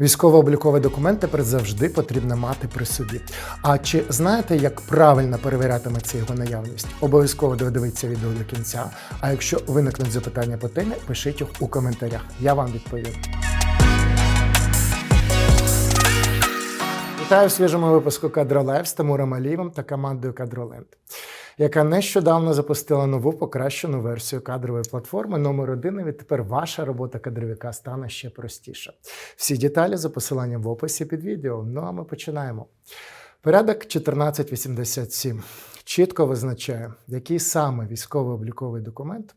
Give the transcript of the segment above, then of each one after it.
Військово-обліковий документ тепер завжди потрібно мати при собі. А чи знаєте, як правильно перевірятиметься його наявність? Обов'язково додивіться відео до кінця. А якщо виникнуть запитання по темі, пишіть їх у коментарях. Я вам відповім. Вітаю в свіжому випуску Кадролайв з Тимуром Алієвим та командою Кадроленд, яка нещодавно запустила нову покращену версію кадрової платформи номер 1 і Відтепер ваша робота кадровика стане ще простіша. Всі деталі за посиланням в описі під відео. Ну а ми починаємо. Порядок 1487 чітко визначає, який саме військово-обліковий документ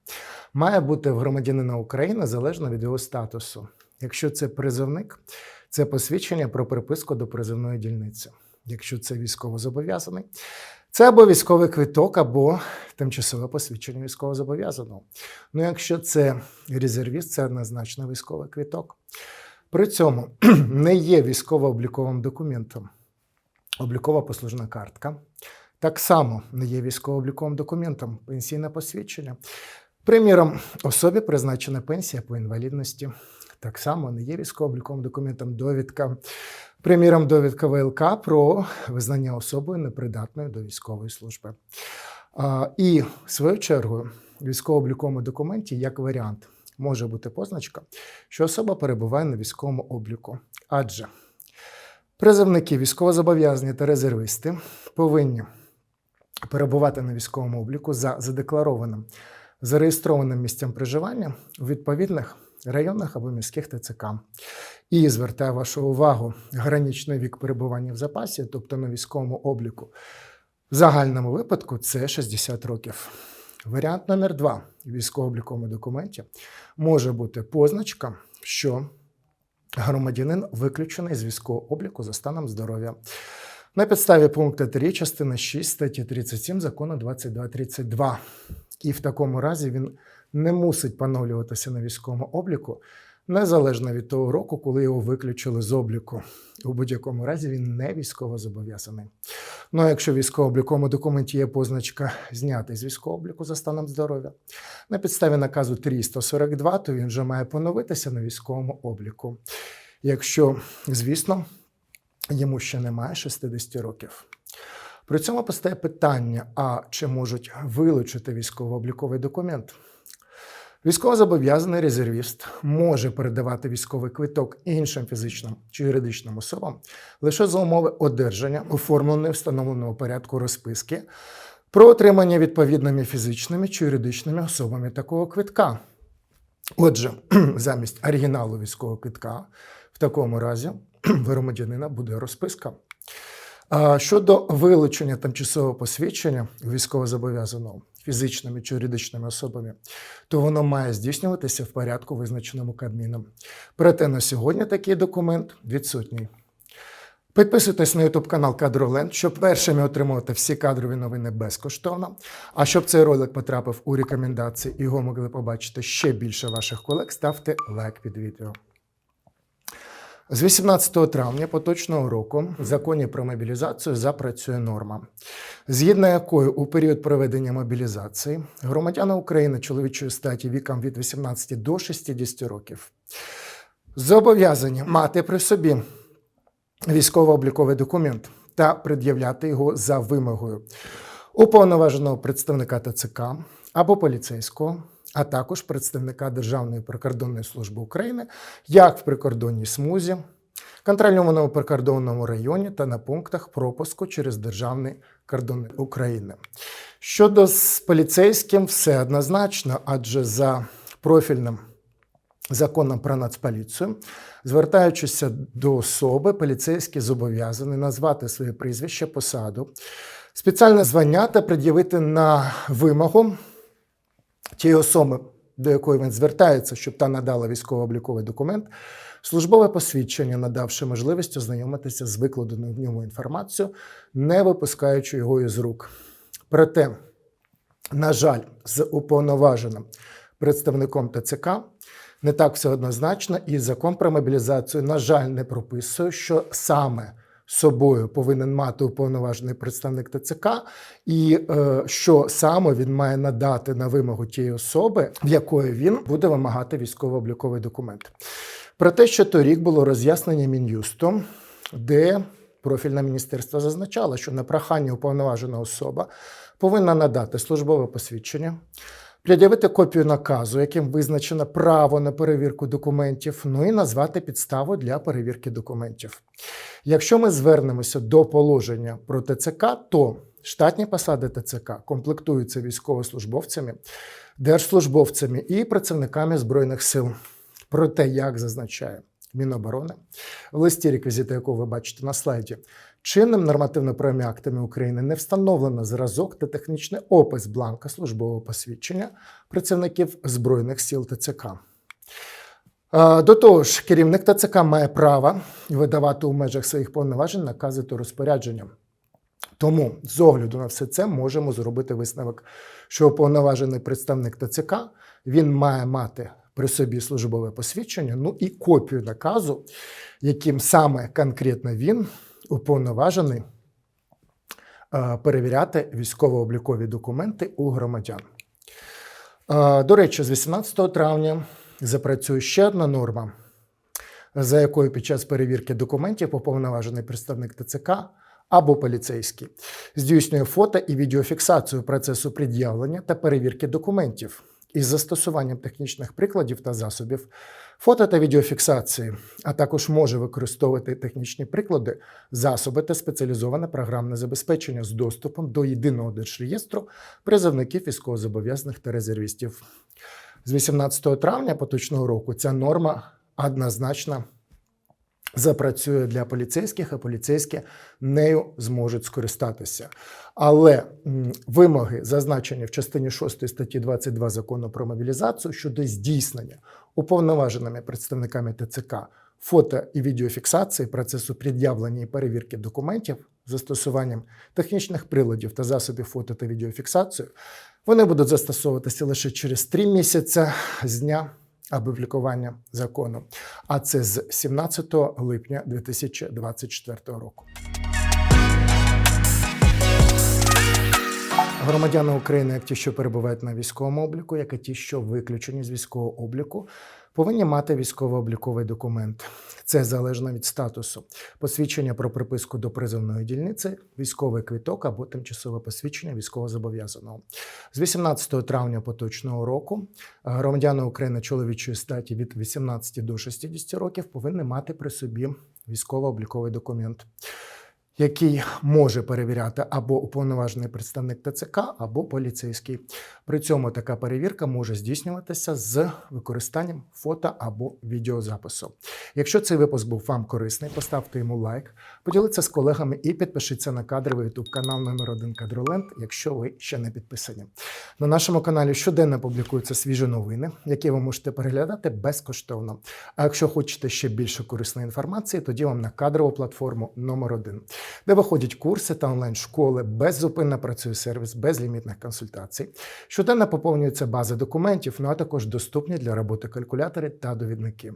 має бути в громадянина України залежно від його статусу. Якщо це призовник, це посвідчення про приписку до призовної дільниці. Якщо це військовозобов'язаний, це або військовий квиток, або тимчасове посвідчення військовозобов'язаного. Ну, якщо це резервіст, це однозначно військовий квиток. При цьому не є військово-обліковим документом облікова послужна картка. Так само не є військово-обліковим документом пенсійне посвідчення. Приміром, особі призначена пенсія по інвалідності. Так само не є військово-обліковим документом довідка. Приміром, довідка ВЛК про визнання особою непридатною до військової служби. І, в свою чергу, в військово-обліковому документі, як варіант, може бути позначка, що особа перебуває на військовому обліку. Адже призовники, військовозобов'язані та резервисти повинні перебувати на військовому обліку за задекларованим зареєстрованим місцем проживання у відповідних районах або міських ТЦК. І звертаю вашу увагу, граничний вік перебування в запасі, тобто на військовому обліку, в загальному випадку це 60 років. Варіант номер два в військово-обліковому документі може бути позначка, що громадянин виключений з військового обліку за станом здоров'я. На підставі пункту 3 частини 6 статті 37 закону 2232. І в такому разі він не мусить поновлюватися на військовому обліку, незалежно від того року, коли його виключили з обліку. У будь-якому разі він не військово зобов'язаний. Ну а якщо в військово-обліковому документі є позначка знятий з військового обліку за станом здоров'я, на підставі наказу 342, то він вже має поновитися на військовому обліку. Якщо, звісно, йому ще немає 60 років. При цьому постає питання: а чи можуть вилучити військово-обліковий документ? Військовозобов'язаний резервіст може передавати військовий квиток іншим фізичним чи юридичним особам лише за умови одержання оформленої встановленого порядку розписки про отримання відповідними фізичними чи юридичними особами такого квитка. Отже, замість оригіналу військового квитка в такому разі громадянина буде розписка. Щодо вилучення тимчасового посвідчення військовозобов'язаного фізичними чи юридичними особами, то воно має здійснюватися в порядку, визначеному Кабміном. Проте на сьогодні такий документ відсутній. Підписуйтесь на YouTube канал Кадроленд, щоб першими отримувати всі кадрові новини безкоштовно. А щоб цей ролик потрапив у рекомендації і його могли побачити ще більше ваших колег, ставте лайк під відео. З 18 травня поточного року в законі про мобілізацію запрацює норма, згідно якої у період проведення мобілізації громадяни України чоловічої статі віком від 18 до 60 років зобов'язані мати при собі військово-обліковий документ та пред'являти його за вимогою уповноваженого представника ТЦК або поліцейського а також представника Державної прикордонної служби України як в прикордонній смузі, контрольованому прикордонному районі та на пунктах пропуску через державний кордон України. Щодо з поліцейським, все однозначно, адже за профільним. Законом про нацполіцію, звертаючися до особи, поліцейський зобов'язаний назвати своє прізвище, посаду, спеціальне звання та пред'явити на вимогу тієї особи, до якої він звертається, щоб та надала військово-обліковий документ, службове посвідчення, надавши можливість ознайомитися з викладеною в ньому інформацією, не випускаючи його із рук. Проте, на жаль, з уповноваженим представником ТЦК не так все однозначно, і закон про мобілізацію, на жаль, не прописує, що саме собою повинен мати уповноважений представник ТЦК, і е, що саме він має надати на вимогу тієї особи, в якої він буде вимагати військово-обліковий документ. про те, що торік було роз'яснення Мін'юсту, де профільне міністерство зазначало, що на прохання уповноважена особа повинна надати службове посвідчення, пред'явити копію наказу, яким визначено право на перевірку документів, ну і назвати підставу для перевірки документів. Якщо ми звернемося до положення про ТЦК, то штатні посади ТЦК комплектуються військовослужбовцями, держслужбовцями і працівниками Збройних сил. Про те, як зазначає Міноборони, в листі реквізити, якого ви бачите на слайді, чинним нормативно-правовими актами України не встановлено зразок та технічний опис бланка службового посвідчення працівників Збройних сил ТЦК. Е, До того ж, керівник ТЦК має право видавати у межах своїх повноважень накази та розпорядження. Тому з огляду на все це можемо зробити висновок, що уповноважений представник ТЦК він має мати при собі службове посвідчення, ну і копію наказу, яким саме конкретно він уповноважений е, перевіряти військово-облікові документи у громадян. Е, До речі, з 18 травня запрацює ще одна норма, за якою під час перевірки документів уповноважений представник ТЦК або поліцейський здійснює фото і відеофіксацію процесу пред'явлення та перевірки документів із застосуванням технічних прикладів та засобів фото та відеофіксації, а також може використовувати технічні приклади, засоби та спеціалізоване програмне забезпечення з доступом до єдиного держреєстру призовників військовозобов'язаних та резервістів. З 18 травня поточного року ця норма однозначно запрацює для поліцейських, а поліцейські нею зможуть скористатися. Але вимоги, зазначені в частині 6 статті 22 закону про мобілізацію щодо здійснення уповноваженими представниками ТЦК фото і відеофіксації процесу пред'явлення і перевірки документів застосуванням технічних приладів та засобів фото та відеофіксації, вони будуть застосовуватися лише через три місяці з дня опублікування закону, а це з 17 липня 2024 року. Громадяни України, як ті, що перебувають на військовому обліку, як і ті, що виключені з військового обліку, повинні мати військово-обліковий документ. Це залежно від статусу. Посвідчення про приписку до призовної дільниці, військовий квиток або тимчасове посвідчення військовозобов'язаного. З 18 травня поточного року громадяни України чоловічої статі від 18 до 60 років повинні мати при собі військово-обліковий документ який може перевіряти або уповноважений представник ТЦК, або поліцейський. При цьому така перевірка може здійснюватися з використанням фото або відеозапису. Якщо цей випуск був вам корисний, поставте йому лайк, поділіться з колегами і підпишіться на кадровий YouTube канал номер 1 Кадроленд, якщо ви ще не підписані. На нашому каналі щоденно публікуються свіжі новини, які ви можете переглядати безкоштовно. А якщо хочете ще більше корисної інформації, тоді вам на кадрову платформу номер 1 де виходять курси та онлайн-школи, беззупинно працює сервіс безлімітних консультацій. Щоденно поповнюється база документів, ну а також доступні для роботи калькулятори та довідники.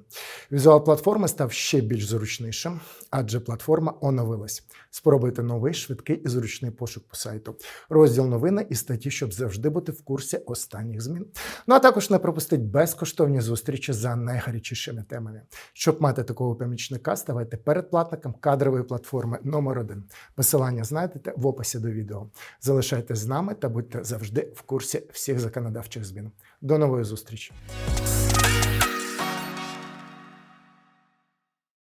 Візуал платформи став ще більш зручнішим, адже платформа оновилась. Спробуйте новий, швидкий і зручний пошук по сайту. Розділ новини і статті, щоб завжди бути в курсі останніх змін. Ну а також не пропустіть безкоштовні зустрічі за найгарячішими темами. Щоб мати такого помічника, ставайте передплатником кадрової платформи номер 1 Посилання знайдете в описі до відео. Залишайтесь з нами та будьте завжди в курсі всіх законодавчих змін. До нової зустрічі!